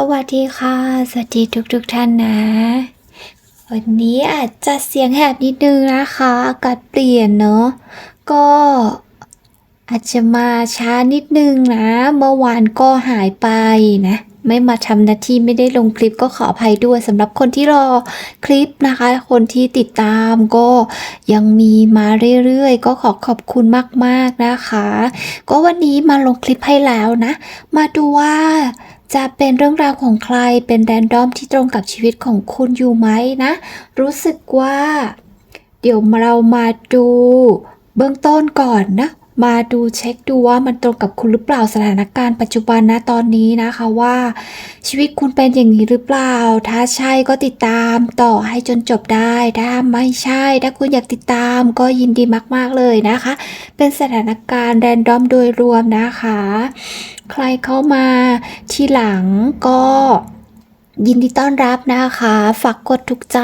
สวัสดีค่ะ สวัสดีทุกทุกท่านนะ วันนี้อาจจะเสียงแหบนิดนึงนะคะ อากาศเปลี่ยนเนาะ ก็อาจจะมาช้านิดนึงนะ เมื่อวานก็หายไปนะ ไม่มาทำหน้าที่ไม่ได้ลงคลิปก็ขออภัยด้วยสำหรับคนที่รอคลิปนะคะ คนที่ติดตามก็ยังมีมาเรื่อยๆ ก็ขอขอบคุณมากๆนะคะ ก็วันนี้มาลงคลิปให้แล้วนะ มาดูว่า จะเป็นเรื่องราวของใครเป็นแรนดอมที่ตรงกับชีวิตของคุณอยู่ไหมนะ รู้สึกว่า เดี๋ยวเรามาดูเบื้องต้นก่อนนะ มาดูเช็คดูว่ามันตรงกับคุณหรือเปล่าสถานการณ์ปัจจุบันนะตอนนี้นะคะว่า ชีวิตคุณเป็นอย่างนี้หรือเปล่า ถ้าใช่ก็ติดตามต่อให้จนจบได้ถ้าไม่ใช่ ถ้าคุณอยากติดตามก็ยินดีมาก ๆเลยนะคะ เป็นสถานการณ์แรนดอมโดยรวมนะคะ ใครเข้ามาทีหลังก็ ยินดีต้อนรับนะคะ ฝากกดถูกใจ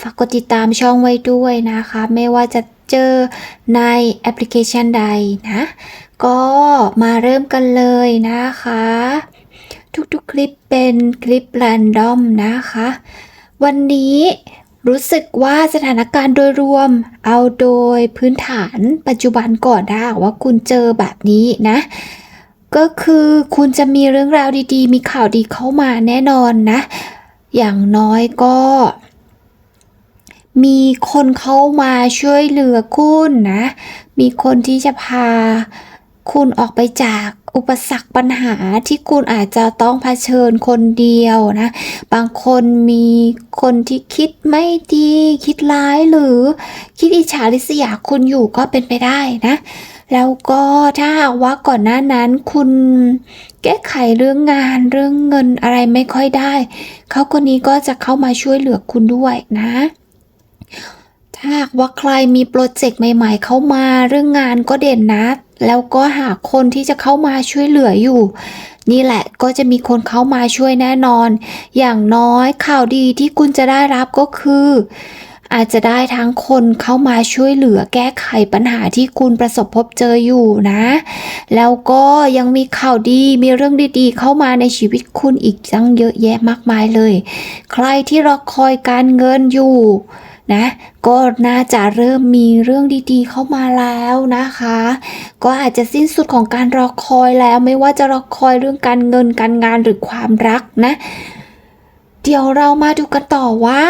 ฝากกดติดตามช่องไว้ด้วยนะคะ ไม่ว่าจะเจอในแอปพลิเคชันใดนะ ก็มาเริ่มกันเลยนะคะ ทุกๆคลิปเป็นคลิปแรนดอมนะคะ วันนี้รู้สึกว่าสถานการณ์โดยรวม เอาโดยพื้นฐานปัจจุบันก่อนได้ว่าคุณเจอแบบนี้นะ ก็คือคุณจะมีเรื่องราวดีๆ มีข่าวดีเข้ามาแน่นอนนะ อย่างน้อยก็ มีคนเข้ามาช่วยเหลือคุณนะ มีคนที่จะพาคุณออกไปจากอุปสรรคปัญหาที่คุณอาจจะต้องเผชิญคนเดียวนะ บางคนมีคนที่คิดไม่ดี คิดร้ายหรือ คิดอิจฉาริษยาคุณอยู่ก็เป็นไปได้นะ แล้วก็ถ้าหากว่าก่อนหน้านั้นคุณแก้ไขเรื่องงานเรื่องเงินอะไรไม่ค่อยได้ เขาคนนี้ก็จะเข้ามาช่วยเหลือคุณด้วยนะ ถ้าหากว่าใครมีโปรเจกต์ใหม่ ๆ เข้ามาเรื่องงานก็เด่นนะแล้วก็หาคนที่จะเข้ามาช่วยเหลืออยู่ นี่แหละก็จะมีคนเข้ามาช่วยแน่นอน อย่างน้อยข่าวดีที่คุณจะได้รับก็คือ อาจจะได้ทั้งคนเข้ามาช่วยเหลือแก้ไขปัญหาที่คุณประสบพบเจออยู่นะ แล้วก็ยังมีข่าวดีมีเรื่องดีๆ เข้ามาในชีวิตคุณอีกตั้งเยอะแยะมากมายเลย ใครที่รอคอยการเงินอยู่นะก็น่าจะเริ่มมีเรื่องดีๆเข้ามาแล้วนะคะ ก็อาจจะสิ้นสุดของการรอคอยแล้วไม่ว่าจะรอคอยเรื่องการเงินการงานหรือความรักนะ เดี๋ยวเรามาดูกันต่อว่า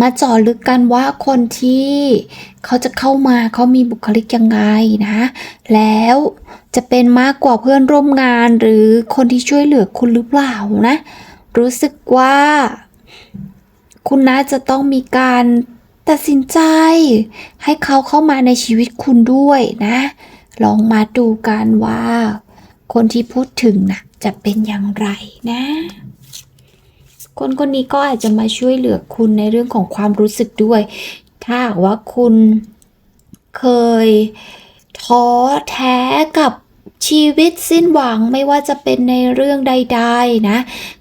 มาจาะลึกกันว่าคนที่เขาจะเข้ามาเขามีบุคลิกยังไงนะ แล้วจะเป็นมากกว่าเพื่อนร่วมงานหรือคนที่ช่วยเหลือคุณหรือเปล่านะ รู้สึกว่า คุณน่าจะต้องมีการตัดสินใจ ให้เขาเข้ามาในชีวิตคุณด้วยนะ ลองมาดูกันว่า คนที่พูดถึงนะจะเป็นอย่างไรนะ คนคนนี้ก็อาจจะมาช่วยเหลือคุณในเรื่องของความรู้สึกด้วย ถ้าหากว่าคุณเคยท้อแท้กับชีวิตสิ้นหวังไม่ว่าจะเป็นในเรื่องใด ๆ นะ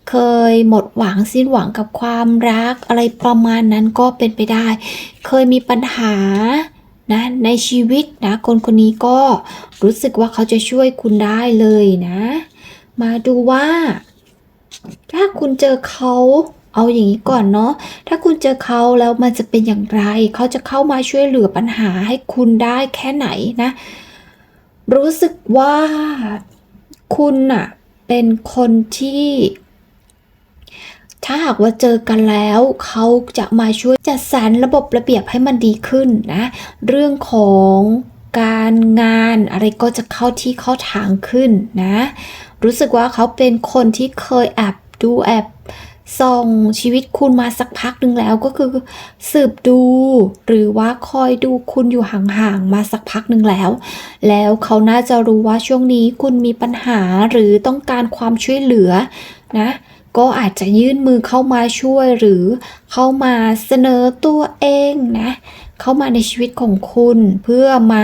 เคยหมดหวังสิ้นหวังกับความรักอะไรประมาณนั้นก็เป็นไปได้ เคยมีปัญหานะในชีวิตนะ คนคนนี้ก็รู้สึกว่าเขาจะช่วยคุณได้เลยนะ มาดูว่า ถ้าคุณเจอเขาเอาอย่างนี้ก่อนเนาะ ถ้าคุณเจอเขาแล้วมันจะเป็นอย่างไร เขาจะเข้ามาช่วยเหลือปัญหาให้คุณได้แค่ไหนนะ รู้สึกว่าคุณอะเป็นคนที่ ถ้าหากว่าเจอกันแล้ว เขาจะมาช่วยจัดสรรระบบระเบียบให้มันดีขึ้นนะ เรื่องของการงานอะไรก็จะเข้าที่เข้าทางขึ้นนะ รู้สึกว่าเขาเป็นคนที่เคยแอบดูแอบส่องชีวิตคุณมาสักพักหนึ่งแล้วก็คือสืบดู หรือว่าคอยดูคุณอยู่ห่างๆมาสักพักหนึ่งแล้ว แล้วเขาน่าจะรู้ว่าช่วงนี้คุณมีปัญหาหรือต้องการความช่วยเหลือนะก็อาจจะยื่นมือเข้ามาช่วยหรือเข้ามาเสนอตัวเองนะเข้ามาในชีวิตของคุณเพื่อมา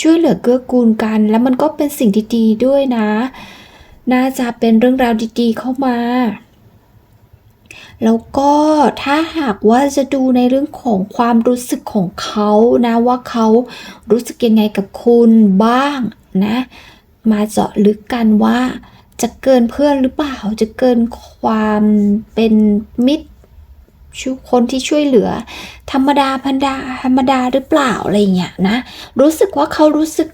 ช่วยเหลือเกื้อกูลกัน แล้วมันก็เป็นสิ่งดีๆด้วยนะ น่าจะเป็นเรื่องราวดีๆเข้ามา แล้วก็ถ้าหากว่าจะดูในเรื่องของความรู้สึกของเขานะว่าเขารู้สึกยังไงกับคุณบ้างนะ มาเจาะลึกกันว่าจะเกินเพื่อนหรือเปล่า จะเกินความเป็นมิตรชุคนที่ช่วยเหลือ ธรรมดาพันดาธรรมดาหรือเปล่าอะไรเงี้ยนะ รู้สึกว่าเขารู้สึก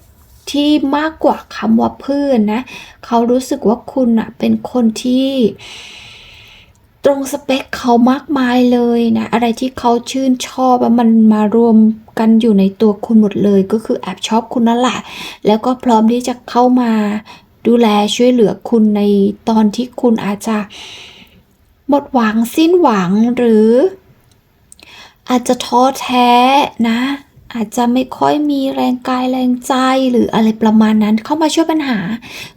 ที่มากกว่าคำว่าเพื่อนนะ เขารู้สึกว่าคุณอะเป็นคนที่ตรงสเปคเขามากมายเลยนะ อะไรที่เขาชื่นชอบอะมันมารวมกันอยู่ในตัวคุณหมดเลย ก็คือแอบชอบคุณนั่นแหละแล้วก็พร้อมที่จะเข้ามาดูแลช่วยเหลือคุณในตอนที่คุณอาจจะหมดหวังสิ้นหวังหรืออาจจะท้อแท้นะ อาจจะไม่ค่อยมีแรงกายแรงใจหรืออะไรประมาณนั้น เข้ามาช่วยปัญหา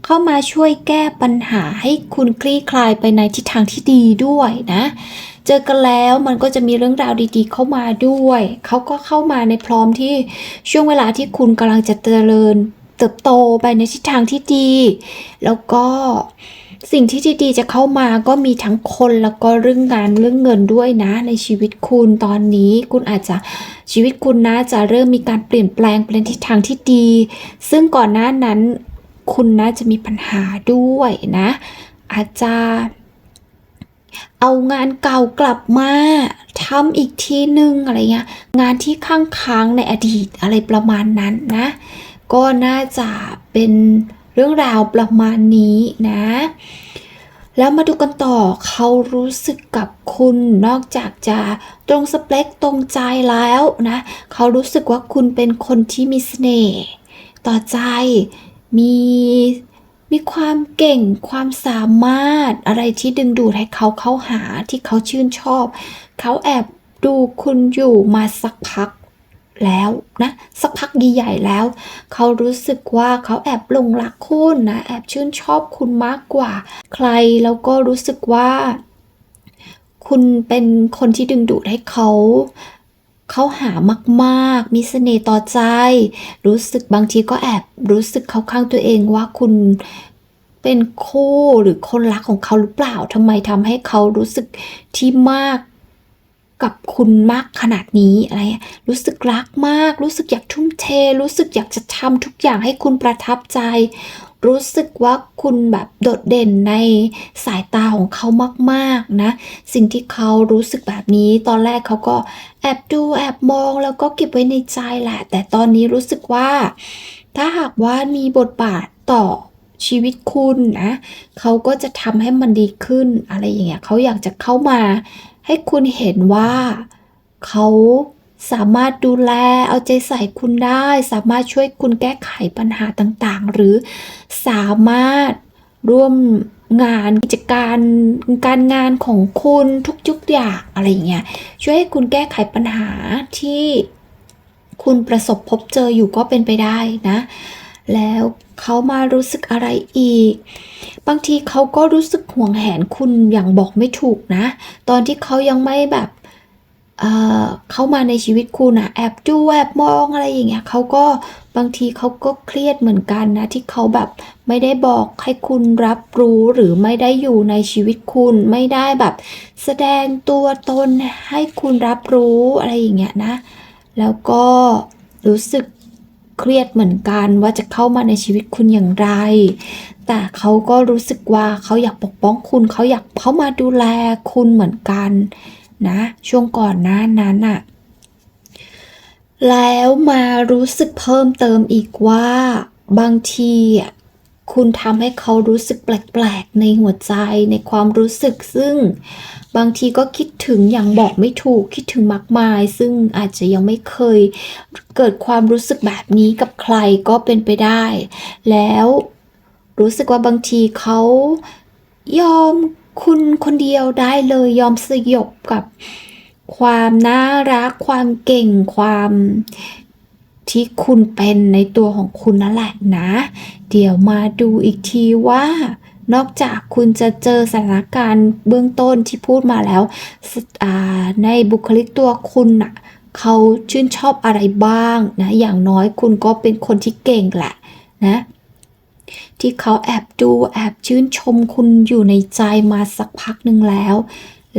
เข้ามาช่วยแก้ปัญหาให้คุณคลี่คลายไปในทิศทางที่ดีด้วยนะ เจอกันแล้วมันก็จะมีเรื่องราวดีๆ เข้ามาด้วย เขาก็เข้ามาในพร้อมที่ช่วงเวลาที่คุณกำลังจะเจริญ เติบโตไปในทิศทางที่ดี แล้วก็ สิ่งที่ดีๆจะเข้ามาก็มีทั้งคนแล้วก็เรื่องงานเรื่องเงินด้วยนะ ในชีวิตคุณตอนนี้ คุณอาจจะชีวิตคุณนะจะเริ่มมีการเปลี่ยนแปลงไปในทิศทางที่ดี ซึ่งก่อนหน้านั้น คุณน่าจะมีปัญหาด้วยนะ อาจจะเอางานเก่ากลับมาทำอีกทีหนึ่งอะไรเงี้ยงานที่ค้างค้างๆในอดีตอะไรประมาณนั้นนะ ก็น่าจะเป็น เรื่องราวประมาณนี้นะ แล้วมาดูกันต่อเขารู้สึกกับคุณนอกจากจะตรงสเปคตรงใจแล้วนะเขารู้สึกว่าคุณเป็นคนที่มีเสน่ห์ต่อใจมีมีความเก่งความสามารถอะไรที่ดึงดูดให้เขาเข้าหาที่เขาชื่นชอบ เขาแอบดูคุณอยู่มาสักพัก แล้วนะสักพักใหญ่ๆแล้ว เขารู้สึกว่าเขาแอบหลงรักคุณนะแอบชื่นชอบคุณมากกว่า ใครแล้วก็รู้สึกว่า คุณเป็นคนที่ดึงดูดให้เขาเขาหามากๆ มีเสน่ห์ต่อใจ รู้สึกบางทีก็แอบรู้สึกเขาข้างตัวเองว่าคุณเป็นคู่หรือคนรักของเขาหรือเปล่าทำไมทำให้เขารู้สึกที่มาก กับคุณมากขนาดนี้อะไร รู้สึกรักมาก รู้สึกอยากทุ่มเท รู้สึกอยากจะทำทุกอย่างให้คุณประทับใจ รู้สึกว่าคุณแบบโดดเด่นในสายตาของเขามากๆนะ สิ่งที่เขารู้สึกแบบนี้ ตอนแรกเขาก็แอบดูแอบมองแล้วก็เก็บไว้ในใจแหละ แต่ตอนนี้รู้สึกว่า ถ้าหากว่ามีบทบาทต่อชีวิตคุณนะเขาก็จะทำให้มันดีขึ้นอะไรอย่างเงี้ยเขาอยากจะเข้ามา ให้คุณเห็นว่าเขาสามารถดูแลเอาใจใส่คุณได้ สามารถช่วยคุณแก้ไขปัญหาต่างๆ หรือสามารถร่วมงานกิจการการงานของคุณทุกๆอย่างอะไรอย่างเงี้ยช่วยให้คุณแก้ไขปัญหาที่คุณประสบพบเจออยู่ก็เป็นไปได้นะ แล้วเขามารู้สึกอะไรอีก บางทีเขาก็รู้สึกห่วงแหนคุณอย่างบอกไม่ถูกนะ ตอนที่เขายังไม่แบบเเข้ามาในชีวิตคุณอะแอบดูแอบมองอะไรอย่างเงี้ยเขาก็บางทีเขาก็เครียดเหมือนกันนะ ที่เขาแบบไม่ได้บอกให้คุณรับรู้หรือไม่ได้อยู่ในชีวิตคุณไม่ได้แบบ แสดงตัวตนให้คุณรับรู้อะไรอย่างเงี้ยนะ แล้วก็รู้สึก เครียดเหมือนกันว่าจะเข้ามาในชีวิตคุณอย่างไร แต่เขาก็รู้สึกว่าเขาอยากปกป้องคุณเขาอยากเข้ามาดูแลคุณเหมือนกันนะ ช่วงก่อนหน้านั้นอะแล้วมารู้สึกเพิ่มเติมอีกว่าบางทีอะ คุณทำให้เขารู้สึกแปลกๆ ในหัวใจในความรู้สึกซึ่งบางทีก็คิดถึงอย่างบอกไม่ถูกคิดถึงมากมาย ซึ่งอาจจะยังไม่เคยเกิดความรู้สึกแบบนี้กับใครก็เป็นไปได้ แล้วรู้สึกว่าบางทีเขายอมคุณคนเดียวได้เลยยอมสยบกับความน่ารัก ความเก่งความ ที่คุณเป็นในตัวของคุณนั่นแหละนะ เดี๋ยวมาดูอีกทีว่า นอกจากคุณจะเจอสถานการณ์เบื้องต้นที่พูดมาแล้วในบุคลิกตัวคุณน่ะเขาชื่นชอบอะไรบ้างนะ อย่างน้อยคุณก็เป็นคนที่เก่งแหละนะ ที่เขาแอบดูแอบชื่นชมคุณอยู่ในใจมาสักพักหนึ่งแล้ว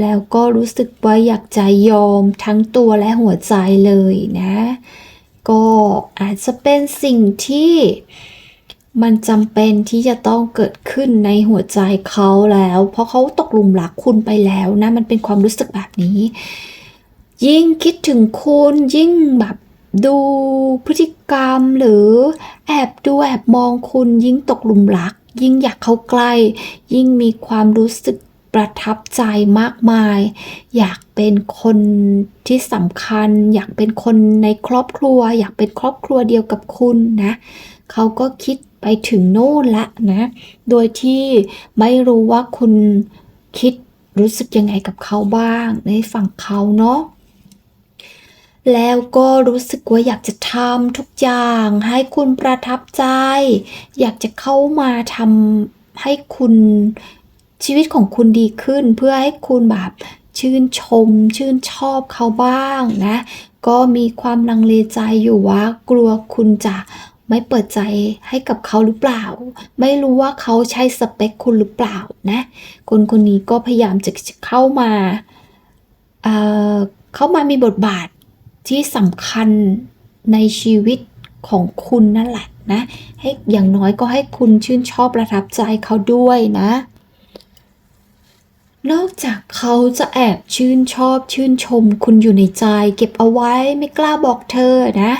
แล้วก็รู้สึกว่าอยากจะยอมทั้งตัวและหัวใจเลยนะ ก็อาจจะเป็นสิ่งที่มันจำเป็นที่จะต้องเกิดขึ้นในหัวใจเขาแล้ว เพราะเขาตกหลุมรักคุณไปแล้วนะ มันเป็นความรู้สึกแบบนี้ ยิ่งคิดถึงคุณยิ่งแบบดูพฤติกรรมหรือแอบดูแอบมองคุณยิ่งตกหลุมรัก ยิ่งอยากเข้าใกล้ ยิ่งมีความรู้สึก ประทับใจมากมาย อยากเป็นคนที่สำคัญ อยากเป็นคนในครอบครัว อยากเป็นครอบครัวเดียวกับคุณนะเขาก็คิดไปถึงโน่นละนะ โดยที่ไม่รู้ว่าคุณคิดรู้สึกยังไงกับเขาบ้างในฝั่งเขาเนาะแล้วก็รู้สึกว่าอยากจะทำทุกอย่างให้คุณประทับใจ อยากจะเข้ามาทำให้คุณ ชีวิตของคุณดีขึ้นเพื่อให้คุณแบบชื่นชม ชื่นชอบเขาบ้างนะ ก็มีความลังเลใจอยู่ว่า กลัวคุณจะไม่เปิดใจให้กับเขาหรือเปล่า ไม่รู้ว่าเขาใช่สเปคคุณหรือเปล่านะ คนคนนี้ก็พยายามจะเข้ามาเเข้ามามีบทบาทที่สำคัญในชีวิตของคุณนั่นแหละนะ ให้อย่างน้อยก็ให้คุณชื่นชอบประทับใจเขาด้วยนะ นอกจากเขาจะแอบชื่นชอบชื่นชมคุณอยู่ในใจ เก็บเอาไว้ไม่กล้าบอกเธอนะ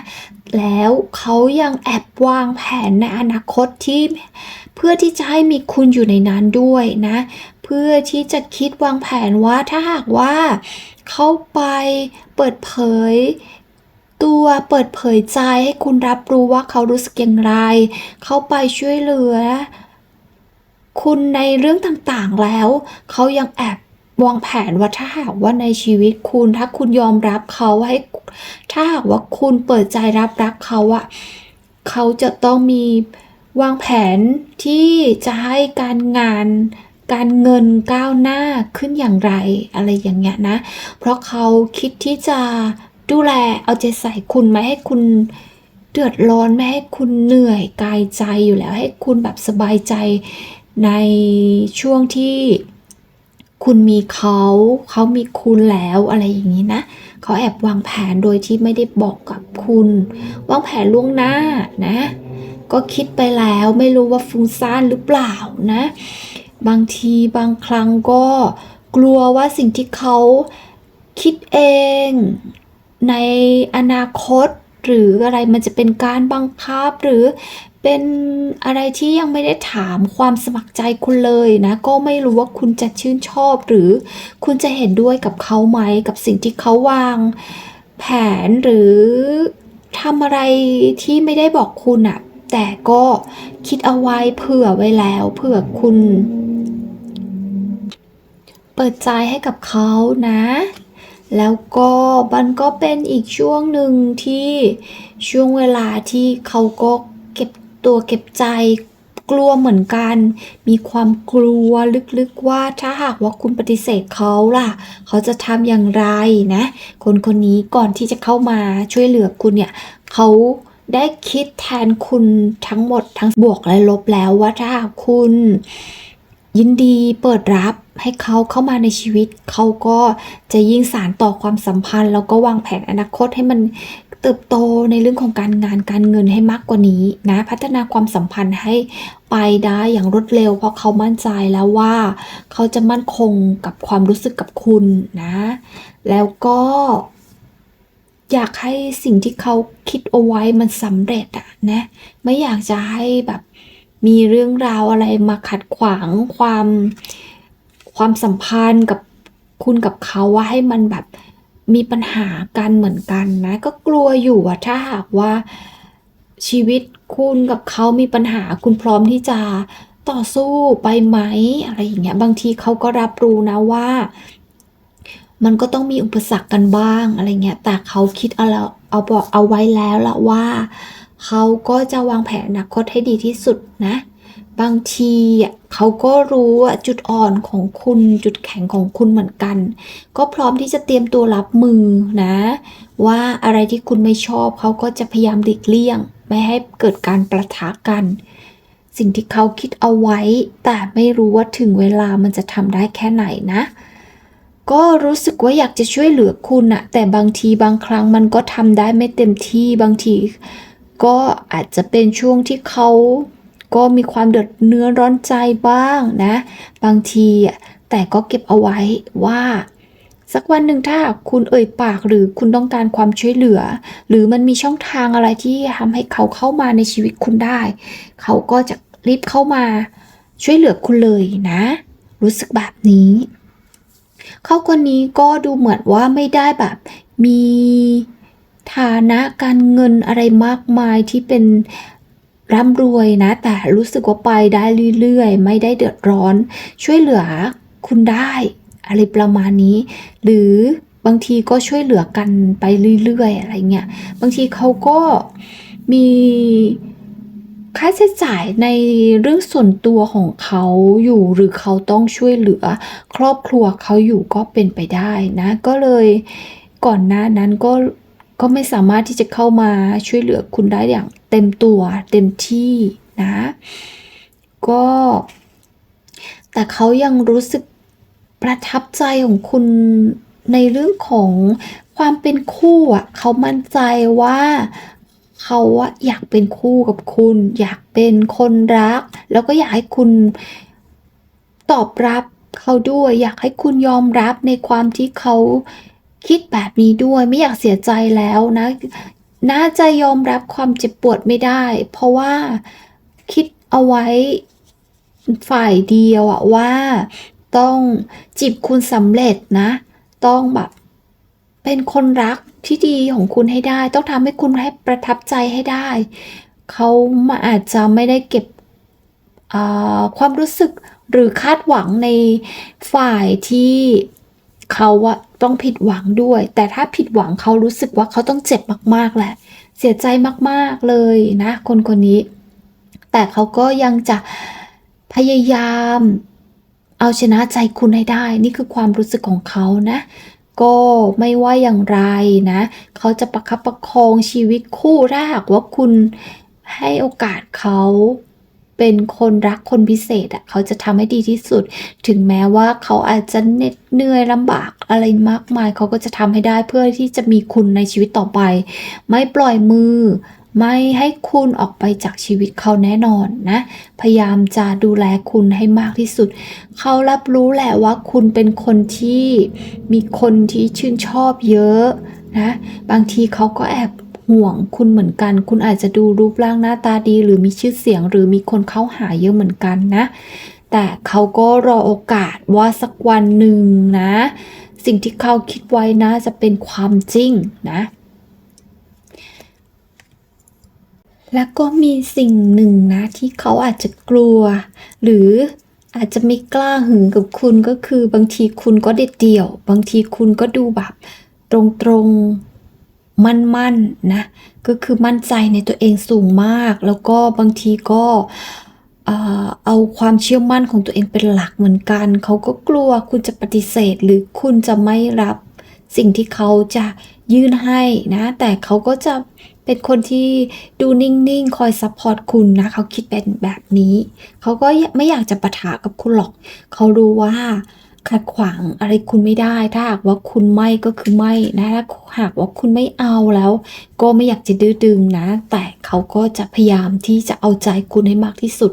แล้วเขายังแอบวางแผนในอนาคตที่ เพื่อที่จะให้มีคุณอยู่ในนั้นด้วยนะ เพื่อที่จะคิดวางแผนว่าถ้าหากว่าเข้าไปเปิดเผยตัวเปิดเผยใจให้คุณรับรู้ว่าเขารู้สึกอย่างไร เข้าไปช่วยเหลือ คุณในเรื่องต่างๆแล้ว เขายังแอบวางแผนว่าถ้าหากว่าในชีวิตคุณถ้าคุณยอมรับเขาให้ ถ้าหากว่าคุณเปิดใจรับรักเขาอะเขาจะต้องมีวางแผนที่จะให้การงานการเงินก้าวหน้าขึ้นอย่างไร อะไรอย่างเงี้ยนะ เพราะเขาคิดที่จะดูแลเอาใจใส่คุณไม่ให้คุณเดือดร้อนไม่ให้คุณเหนื่อยกายใจอยู่แล้วให้คุณแบบสบายใจ ในช่วงที่คุณมีเขาเขามีคุณแล้วอะไรอย่างนี้นะเขาแอบวางแผนโดยที่ไม่ได้บอกกับคุณ วางแผนล่วงหน้านะ ก็คิดไปแล้วไม่รู้ว่าฟุ้งซ่านหรือเปล่านะ บางทีบางครั้งก็กลัวว่าสิ่งที่เขาคิดเองในอนาคตหรืออะไรมันจะเป็นการบังคับหรือ เป็นอะไรที่ยังไม่ได้ถามความสมัครใจคุณเลยนะ ก็ไม่รู้ว่าคุณจะชื่นชอบหรือคุณจะเห็นด้วยกับเขาไหมกับสิ่งที่เขาวาง แผนหรือทำอะไรที่ไม่ได้บอกคุณอะแต่ก็คิดเอาไว้เผื่อไว้แล้วเผื่อคุณ เปิดใจให้กับเขานะ แล้วก็มันก็เป็นอีกช่วงหนึ่งที่ช่วงเวลาที่เขาก็เก็บ ตัวเก็บใจกลัวเหมือนกัน มีความกลัวลึกๆว่าถ้าหากว่าคุณปฏิเสธเขาล่ะ เขาจะทำอย่างไรนะ คนคนนี้ก่อนที่จะเข้ามาช่วยเหลือคุณเนี่ยเขาได้คิดแทนคุณทั้งหมดทั้งบวกและลบแล้วว่าถ้าหากคุณยินดีเปิดรับให้เขาเข้ามาในชีวิต เขาก็จะยิ่งสารต่อความสัมพันธ์ แล้วก็วางแผนอนาคตให้มัน เติบโตในเรื่องของการงานการเงินให้มากกว่านี้นะพัฒนาความสัมพันธ์ให้ไปได้อย่างรวดเร็ว เพราะเขามั่นใจแล้วว่า เขาจะมั่นคงกับความรู้สึกกับคุณนะ แล้วก็อยากให้สิ่งที่เขาคิดเอาไว้มันสำเร็จอะนะไม่อยากจะให้แบบมีเรื่องราวอะไรมาขัดขวางความความสัมพันธ์กับคุณกับเขาว่าให้มันแบบ มีปัญหากันเหมือนกันนะ ก็กลัวอยู่ว่าถ้าหากว่าชีวิตคุณกับเขามีปัญหาคุณพร้อมที่จะต่อสู้ไปไหมอะไรอย่างเงี้ยบางทีเขาก็รับรู้นะว่า มันก็ต้องมีอุปสรรคกันบ้างอะไรเงี้ยแต่เขาคิดเอาแล้วเอาบอกเอาไว้แล้วละว่า เขาก็จะวางแผนอนาคตให้ดีที่สุดนะ บางทีเขาก็รู้จุดอ่อนของคุณจุดแข็งของคุณเหมือนกัน ก็พร้อมที่จะเตรียมตัวรับมือนะ ว่าอะไรที่คุณไม่ชอบเขาก็จะพยายามหลีกเลี่ยง ไม่ให้เกิดการประทะกัน สิ่งที่เขาคิดเอาไว้ แต่ไม่รู้ว่าถึงเวลามันจะทำได้แค่ไหนนะ ก็รู้สึกว่าอยากจะช่วยเหลือคุณอะแต่บางทีบางครั้งมันก็ทำได้ไม่เต็มที่บางที ก็อาจจะเป็นช่วงที่เขา ก็มีความเดือดเนื้อร้อนใจบ้างนะ บางทีอะแต่ก็เก็บเอาไว้ว่า สักวันหนึ่งถ้าคุณเอ่ยปากหรือคุณต้องการความช่วยเหลือ หรือมันมีช่องทางอะไรที่ทำให้เขาเข้ามาในชีวิตคุณได้ เขาก็จะรีบเข้ามาช่วยเหลือคุณเลยนะ รู้สึกแบบนี้เขาคนนี้ก็ดูเหมือนว่าไม่ได้แบบ มีฐานะการเงินอะไรมากมายที่เป็น ร่ำรวยนะ แต่รู้สึกว่าไปได้เรื่อยๆ ไม่ได้เดือดร้อน ช่วยเหลือคุณได้อะไรประมาณนี้ หรือบางทีก็ช่วยเหลือกันไปเรื่อยๆ อะไรเงี้ยบางทีเขาก็มีค่าใช้จ่ายในเรื่องส่วนตัวของเขาอยู่หรือเขาต้องช่วยเหลือ ครอบครัวเขาอยู่ก็เป็นไปได้นะ ก็เลยก่อนหน้านั้นก็ ก็ไม่สามารถที่จะเข้ามาช่วยเหลือคุณได้อย่างเต็มตัวเต็มที่นะ ก็ แต่เขายังรู้สึกประทับใจของคุณในเรื่องของความเป็นคู่อะเขามั่นใจว่าเขาอะอยากเป็นคู่กับคุณ อยากเป็นคนรัก แล้วก็อยากให้คุณตอบรับเขาด้วย อยากให้คุณยอมรับในความที่เขา คิดแบบนี้ด้วยไม่อยากเสียใจแล้วนะน่าจะยอมรับความเจ็บปวดไม่ได้ เพราะว่าคิดเอาไว้ฝ่ายเดียวอะว่า ต้องจีบคุณสำเร็จนะ ต้องแบบเป็นคนรักที่ดีของคุณให้ได้ ต้องทำให้คุณให้ประทับใจให้ได้ เขามาอาจจะไม่ได้เก็บความรู้สึกหรือคาดหวังในฝ่ายที่ เขาอะต้องผิดหวังด้วย แต่ถ้าผิดหวังเขารู้สึกว่าเขาต้องเจ็บมากๆแหละ เสียใจมากๆเลยนะ คนคนนี้ แต่เขาก็ยังจะพยายาม เอาชนะใจคุณให้ได้ นี่คือความรู้สึกของเขานะ ก็ไม่ว่าอย่างไรนะ เขาจะประคับประคองชีวิตคู่ถ้าหากว่าคุณให้โอกาสเขา เป็นคนรักคนพิเศษอะเขาจะทำให้ดีที่สุด ถึงแม้ว่าเขาอาจจะเหน็ดเหนื่อยลำบากอะไรมากมาย เขาก็จะทำให้ได้เพื่อที่จะมีคุณในชีวิตต่อไป ไม่ปล่อยมือ ไม่ให้คุณออกไปจากชีวิตเขาแน่นอนนะ พยายามจะดูแลคุณให้มากที่สุด เขารับรู้แหละว่าคุณเป็นคนที่มีคนที่ชื่นชอบเยอะนะ บางทีเขาก็แอบ ห่วงคุณเหมือนกัน คุณอาจจะดูรูปร่างหน้าตาดี หรือมีชื่อเสียง หรือมีคนเข้าหาเยอะเหมือนกันนะ แต่เขาก็รอโอกาสว่าสักวันหนึ่งนะ สิ่งที่เขาคิดไว้นะจะเป็นความจริงนะแล้วก็มีสิ่งหนึ่งนะที่เขาอาจจะกลัว หรืออาจจะไม่กล้าหึงกับคุณก็คือบางทีคุณก็เด็ดเดี่ยว บางทีคุณก็ดูแบบ ตรงๆ มั่นๆนนะ ก็คือมั่นใจในตัวเองสูงมาก แล้วก็บางทีก็เอ่อเอาความเชื่อมั่นของตัวเองเป็นหลักเหมือนกัน เขาก็กลัวคุณจะปฏิเสธ หรือคุณจะไม่รับสิ่งที่เขาจะยื่นให้นะ แต่เขาก็จะเป็นคนที่ดูนิ่งๆ คอยซัพพอร์ตคุณนะ เขาคิดเป็นแบบนี้ เขาก็ไม่อยากจะปะทะกับคุณหรอก เขารู้ว่า ขัดขวางอะไรคุณไม่ได้ ถ้าหากว่าคุณไม่ก็คือไม่นะถ้าหากว่าคุณไม่เอาแล้ว ก็ไม่อยากจะดื้อดึงนะ แต่เขาก็จะพยายามที่จะเอาใจคุณให้มากที่สุด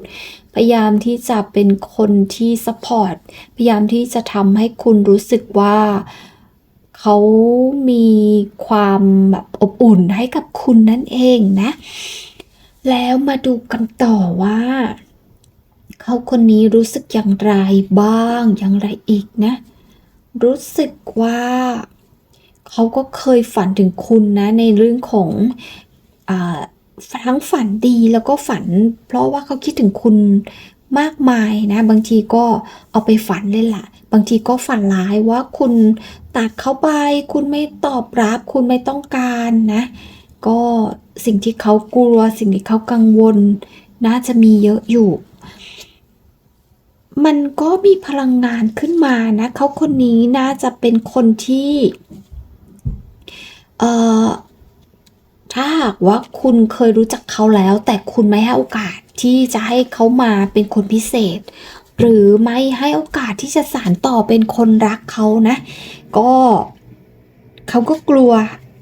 พยายามที่จะเป็นคนที่ซัพพอร์ตพยายามที่จะทำให้คุณรู้สึกว่าเขามีความแบบอบอุ่นให้กับคุณนั่นเองนะ แล้วมาดูกันต่อว่า เขาคนนี้รู้สึกอย่างไรบ้างอย่างไรอีกนะ รู้สึกว่าเขาก็เคยฝันถึงคุณนะในเรื่องของอทั้งฝันดีแล้วก็ฝัน เพราะว่าเขาคิดถึงคุณมากมายนะ บางทีก็เอาไปฝันเลยล่ะ บางทีก็ฝันร้ายว่าคุณตัดเขาไป คุณไม่ตอบรับ คุณไม่ต้องการนะ ก็สิ่งที่เขากลัว สิ่งที่เขากังวล น่าจะมีเยอะอยู่ มันก็มีพลังงานขึ้นมานะเขาคนนี้น่าจะเป็นคนที่ เอ่อ ถ้าหากว่าคุณเคยรู้จักเขาแล้ว แต่คุณไม่ให้โอกาสที่จะให้เขามาเป็นคนพิเศษ หรือไม่ให้โอกาสที่จะสานต่อเป็นคนรักเขานะ ก็เขาก็กลัว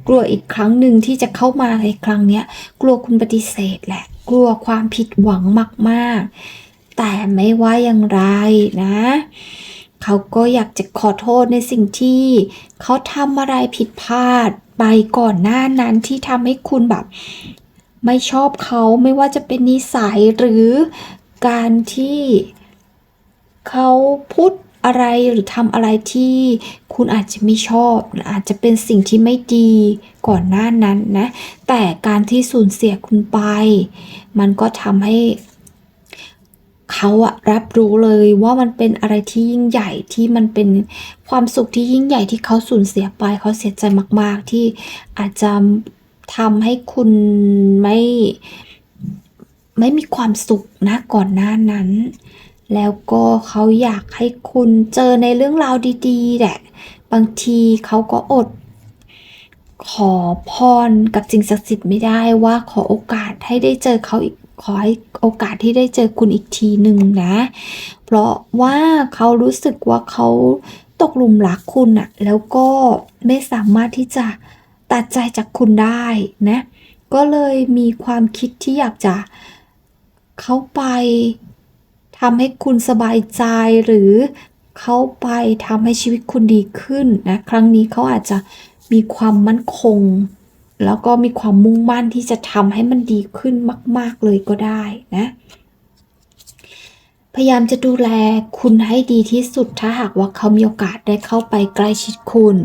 กลัวอีกครั้งหนึ่งที่จะเข้ามาในครั้งเนี้ย กลัวคุณปฏิเสธแหละ กลัวความผิดหวังมากๆ แต่ไม่ว่าอย่างไรนะ เขาก็อยากจะขอโทษในสิ่งที่ เขาทำอะไรผิดพลาดไปก่อนหน้านั้นที่ทำให้คุณแบบ ไม่ชอบเขาไม่ว่าจะเป็นนิสัยหรือการที่เขาพูดอะไรหรือทำอะไรที่คุณอาจจะไม่ชอบออาจจะเป็นสิ่งที่ไม่ดีก่อนหน้านั้นนะ แต่การที่สูญเสียคุณไป มันก็ทำให้ เขาอะรับรู้เลยว่ามันเป็นอะไรที่ยิ่งใหญ่ที่มันเป็นความสุขที่ยิ่งใหญ่ที่เขาสูญเสียไปเขาเสียใจมาก ๆ ที่อาจจะทำให้คุณไม่ไม่มีความสุขนะก่อนหน้านั้น แล้วก็เขาอยากให้คุณเจอในเรื่องราวดีๆแหละ บางทีเขาก็อด ขอพรกับสิ่งศักดิ์สิทธิ์ไม่ได้ว่าขอโอกาสให้ได้เจอเขาอีก ขอให้โอกาสที่ได้เจอคุณอีกทีหนึ่งนะ เพราะว่าเขารู้สึกว่าเขาตกหลุมรักคุณอะแล้วก็ไม่สามารถที่จะตัดใจจากคุณได้นะ ก็เลยมีความคิดที่อยากจะเข้าไปทำให้คุณสบายใจหรือเขาไปทำให้ชีวิตคุณดีขึ้นนะ ครั้งนี้เขาอาจจะมีความมั่นคง แล้วก็มีความมุ่งมั่นที่จะทำให้มันดีขึ้นมาก ๆ เลยก็ได้นะ พยายามจะดูแลคุณให้ดีที่สุดถ้าหากว่าเขามีโอกาสได้เข้าไปใกล้ชิดคุณ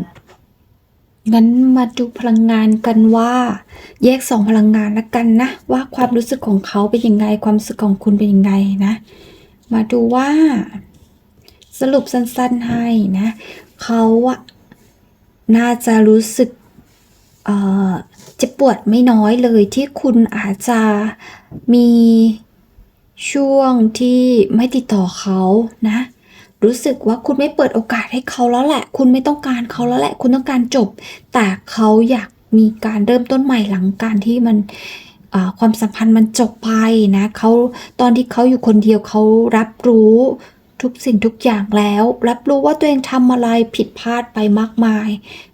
งั้นมาดูพลังงานกันว่า แยกสองพลังงานละกันนะ ว่าความรู้สึกของเขาเป็นยังไง ความรู้สึกของคุณเป็นยังไงนะ มาดูว่า สรุปสั้นๆให้นะ เขาอะน่าจะรู้สึกเอ่อ เจ็บปวดไม่น้อยเลยที่คุณอาจจะมีช่วงที่ไม่ติดต่อเขานะ รู้สึกว่าคุณไม่เปิดโอกาสให้เขาแล้วแหละ คุณไม่ต้องการเขาแล้วแหละ คุณต้องการจบ แต่เขาอยากมีการเริ่มต้นใหม่หลังการที่มันความสัมพันธ์มันจบไปนะเขาตอนที่เขาอยู่คนเดียวเขารับรู้ทุกสิ่งทุกอย่างแล้ว รับรู้ว่าตัวเองทำอะไรผิดพลาดไปมากมาย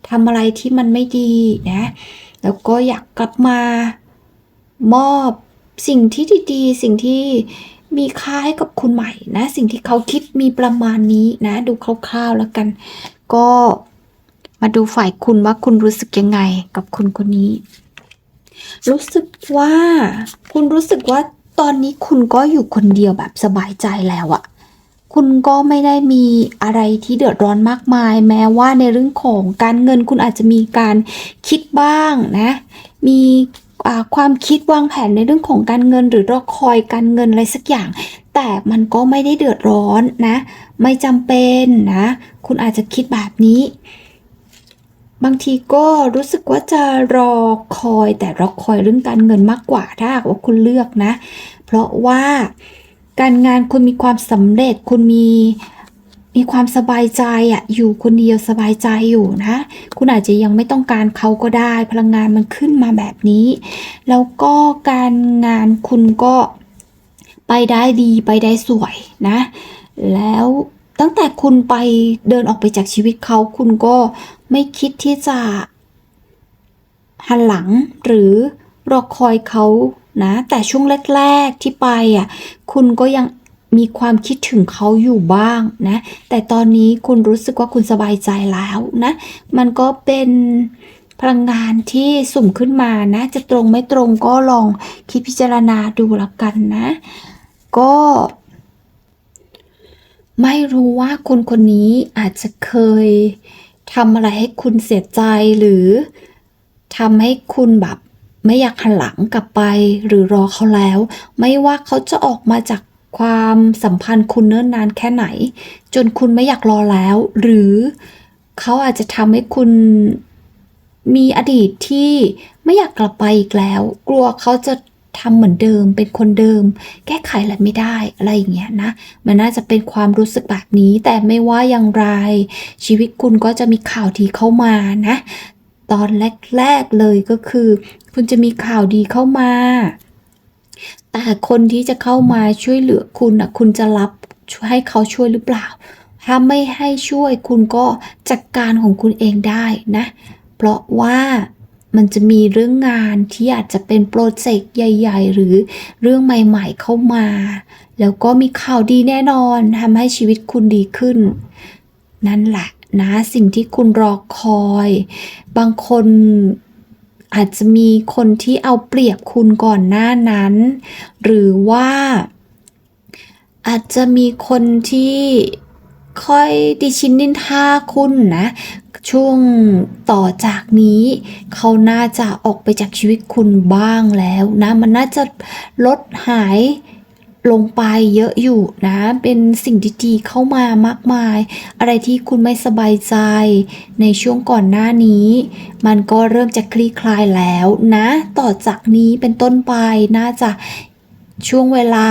ทำอะไรที่มันไม่ดีนะ แล้วก็อยากกลับมามอบสิ่งที่ดีๆ สิ่งที่มีค่าให้กับคุณใหม่นะ สิ่งที่เขาคิดมีประมาณนี้นะ ดูคร่าวๆแล้วกัน ก็มาดูฝ่ายคุณว่าคุณรู้สึกยังไงกับคุณคนนี้ รู้สึกว่า คุณรู้สึกว่าตอนนี้คุณก็อยู่คนเดียวแบบสบายใจแล้วอะ คุณก็ไม่ได้มีอะไรที่เดือดร้อนมากมาย แม้ว่าในเรื่องของการเงินคุณอาจจะมีการคิดบ้างนะ มีความคิดวางแผนในเรื่องของการเงิน หรือรอคอยการเงินอะไรสักอย่าง แต่มันก็ไม่ได้เดือดร้อนนะ ไม่จำเป็นนะ คุณอาจจะคิดแบบนี้ บางทีก็รู้สึกว่าจะรอคอยแต่รอคอยเรื่องการเงินมากกว่าถ้าหากว่าคุณเลือกนะ เพราะว่า การงานคุณมีความสำเร็จคุณมีมีความสบายใจอะอยู่คนเดียวสบายใจอยู่นะ คุณอาจจะยังไม่ต้องการเขาก็ได้ พลังงานมันขึ้นมาแบบนี้ แล้วก็การงานคุณก็ไปได้ดีไปได้สวยนะ แล้วตั้งแต่คุณไปเดินออกไปจากชีวิตเขาคุณก็ไม่คิดที่จะหันหลังหรือรอคอยเขา นะ แต่ช่วงแรก ๆที่ไปอะคุณก็ยังมีความคิดถึงเขาอยู่บ้างนะ แต่ตอนนี้คุณรู้สึกว่าคุณสบายใจแล้วนะ มันก็เป็นพลังงานที่สุ่มขึ้นมานะ จะตรงไม่ตรงก็ลองคิดพิจารณาดูแล้วกันนะ ก็ ไม่รู้ว่าคนคนนี้อาจจะเคยทำอะไรให้คุณเสียใจหรือทำให้คุณแบบ ไม่อยากหันหลังกลับไปหรือรอเขาแล้ว ไม่ว่าเขาจะออกมาจากความสัมพันธ์คุณเนิ่นนานแค่ไหน จนคุณไม่อยากรอแล้ว หรือเขาอาจจะทำให้คุณมีอดีตที่ไม่อยากกลับไปอีกแล้ว กลัวเขาจะทำเหมือนเดิม เป็นคนเดิม แก้ไขอะไรไม่ได้อะไรอย่างเงี้ยนะ มันน่าจะเป็นความรู้สึกแบบนี้ แต่ไม่ว่าอย่างไร ชีวิตคุณก็จะมีข่าวดีเข้ามานะ ตอนแรกๆเลยก็คือ คุณจะมีข่าวดีเข้ามา แต่คนที่จะเข้ามาช่วยเหลือคุณอะคุณจะรับให้เขาช่วยหรือเปล่า ถ้าไม่ให้ช่วยคุณก็จัดการของคุณเองได้นะ เพราะว่ามันจะมีเรื่องงานที่อาจจะเป็นโปรเจกต์ใหญ่ ๆ หรือเรื่องใหม่ ๆ เข้ามา แล้วก็มีข่าวดีแน่นอนทำให้ชีวิตคุณดีขึ้น นั่นแหละ นะสิ่งที่คุณรอคอย บางคนอาจจะมีคนที่เอาเปรียบคุณก่อนหน้านั้น หรือว่าอาจจะมีคนที่ค่อยดิชินนินทาคุณนะ ช่วงต่อจากนี้ เขาน่าจะออกไปจากชีวิตคุณบ้างแล้วนะ มันน่าจะลดหาย ลงไปเยอะอยู่นะ เป็นสิ่งดีๆเข้ามามากมาย อะไรที่คุณไม่สบายใจ ในช่วงก่อนหน้านี้ มันก็เริ่มจะคลี่คลายแล้วนะ ต่อจากนี้เป็นต้นไปน่าจะช่วงเวลา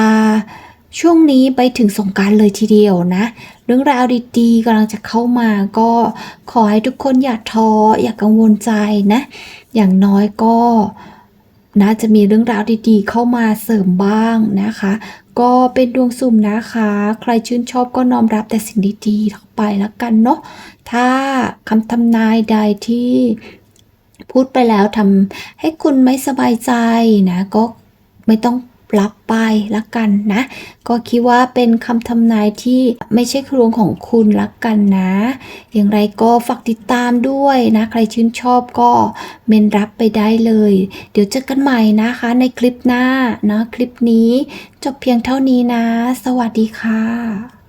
ช่วงนี้ไปถึงสงการเลยทีเดียวนะ เรื่องราวดีๆกำลังจะเข้ามาก็ขอให้ทุกคนอย่าท้ออย่ากังวลใจนะ อย่างน้อยก็ น่าจะมีเรื่องราวดีๆ เข้ามาเสริมบ้างนะคะ ก็เป็นดวงสุ่มนะคะ ใครชื่นชอบก็น้อมรับแต่สิ่งดีๆเข้าไปแล้วกันเนาะถ้าคำทำนายใดที่พูดไปแล้วทำให้คุณไม่สบายใจนะก็ไม่ต้อง รับไปละกันนะ ก็คิดว่าเป็นคำทำนายที่ไม่ใช่ครวงของคุณละกันนะ อย่างไรก็ฝากติดตามด้วยนะ ใครชื่นชอบก็เมนรับไปได้เลย เดี๋ยวเจอกันใหม่นะคะในคลิปหน้านะคลิปนี้จบเพียงเท่านี้นะ สวัสดีค่ะ